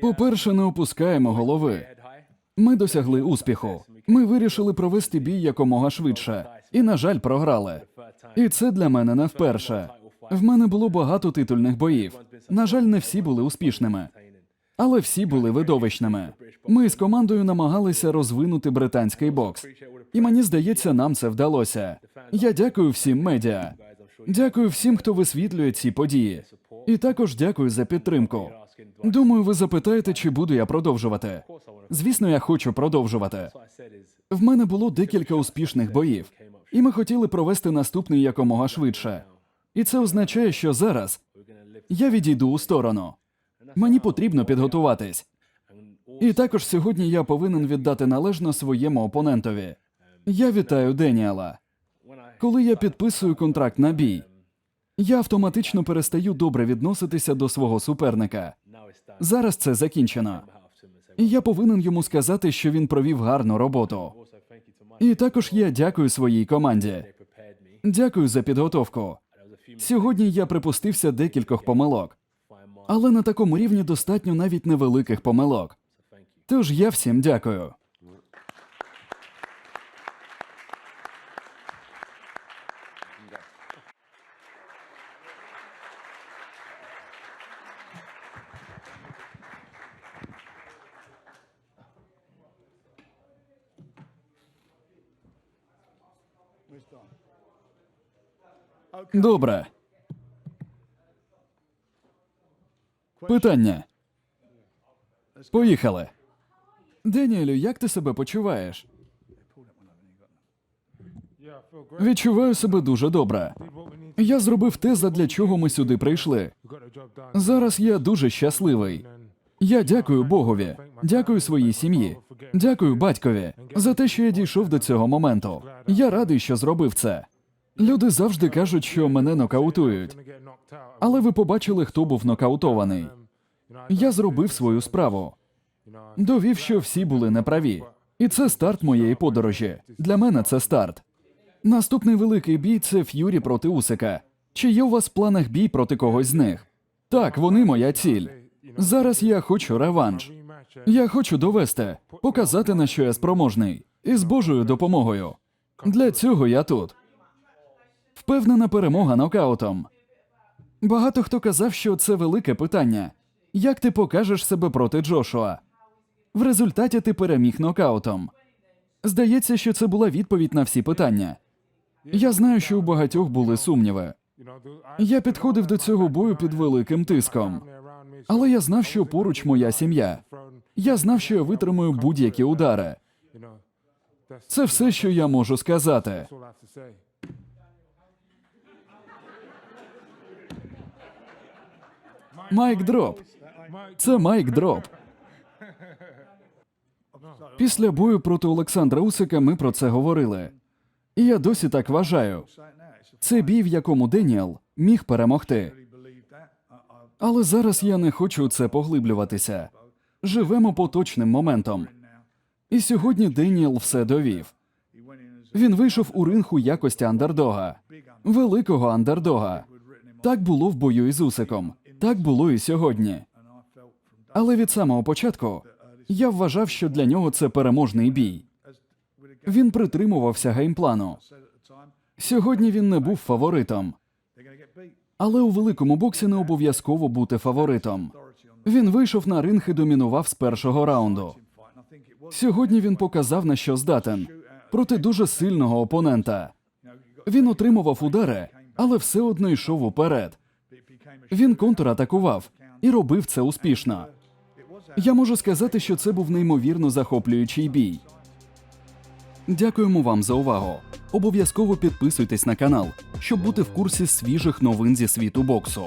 По-перше, не опускаємо голови. Ми досягли успіху. Ми вирішили провести бій якомога швидше, і, на жаль, програли. І це для мене не вперше. В мене було багато титульних боїв. На жаль, не всі були успішними, але всі були видовищними. Ми з командою намагалися розвинути британський бокс, і мені здається, нам це вдалося. Я дякую всім медіа. Дякую всім, хто висвітлює ці події. І також дякую за підтримку. Думаю, ви запитаєте, чи буду я продовжувати. Звісно, я хочу продовжувати. В мене було декілька успішних боїв, і ми хотіли провести наступний якомога швидше. І це означає, що зараз я відійду у сторону. Мені потрібно підготуватись. І також сьогодні я повинен віддати належно своєму опонентові. Я вітаю Деніела. Коли я підписую контракт на бій, я автоматично перестаю добре відноситися до свого суперника. Зараз це закінчено. І я повинен йому сказати, що він провів гарну роботу. І також я дякую своїй команді. Дякую за підготовку. Сьогодні я припустився декількох помилок, але на такому рівні достатньо навіть невеликих помилок. Тож я всім дякую. Добре. Питання. Поїхали. Деніелю, як ти себе почуваєш? Відчуваю себе дуже добре. Я зробив те, задля чого ми сюди прийшли. Зараз я дуже щасливий. Я дякую Богові, дякую своїй сім'ї, дякую батькові за те, що я дійшов до цього моменту. Я радий, що зробив це. Люди завжди кажуть, що мене нокаутують, але ви побачили, хто був нокаутований. Я зробив свою справу. Довів, що всі були неправі. І це старт моєї подорожі. Для мене це старт. Наступний великий бій це Ф'юрі проти Усика. Чи є у вас в планах бій проти когось з них? Так, вони моя ціль. Зараз я хочу реванш. Я хочу довести, показати, на що я спроможний, і з Божою допомогою. Для цього я тут. Впевнена перемога нокаутом. Багато хто казав, що це велике питання. Як ти покажеш себе проти Джошуа? В результаті ти переміг нокаутом. Здається, що це була відповідь на всі питання. Я знаю, що у багатьох були сумніви. Я підходив до цього бою під великим тиском, але я знав, що поруч моя сім'я. Я знав, що я витримую будь-які удари. Це все, що я можу сказати. Майк дроп. Це Майк дроп. Після бою проти Олександра Усика ми про це говорили. І я досі так вважаю. Це бій, в якому Деніел міг перемогти. Але зараз я не хочу у це поглиблюватися. Живемо поточним моментом. І сьогодні Деніел все довів. Він вийшов у ринг якості андердога, великого андердога. Так було в бою із Усиком, так було і сьогодні. Але від самого початку я вважав, що для нього це переможний бій. Він притримувався геймплану. Сьогодні він не був фаворитом, але у великому боксі не обов'язково бути фаворитом. Він вийшов на ринг і домінував з першого раунду. Сьогодні він показав, на що здатен проти дуже сильного опонента. Він отримував удари, але все одно йшов уперед. Він контратакував і робив це успішно. Я можу сказати, що це був неймовірно захоплюючий бій. Дякуємо вам за увагу. Обов'язково підписуйтесь на канал, щоб бути в курсі свіжих новин зі світу боксу.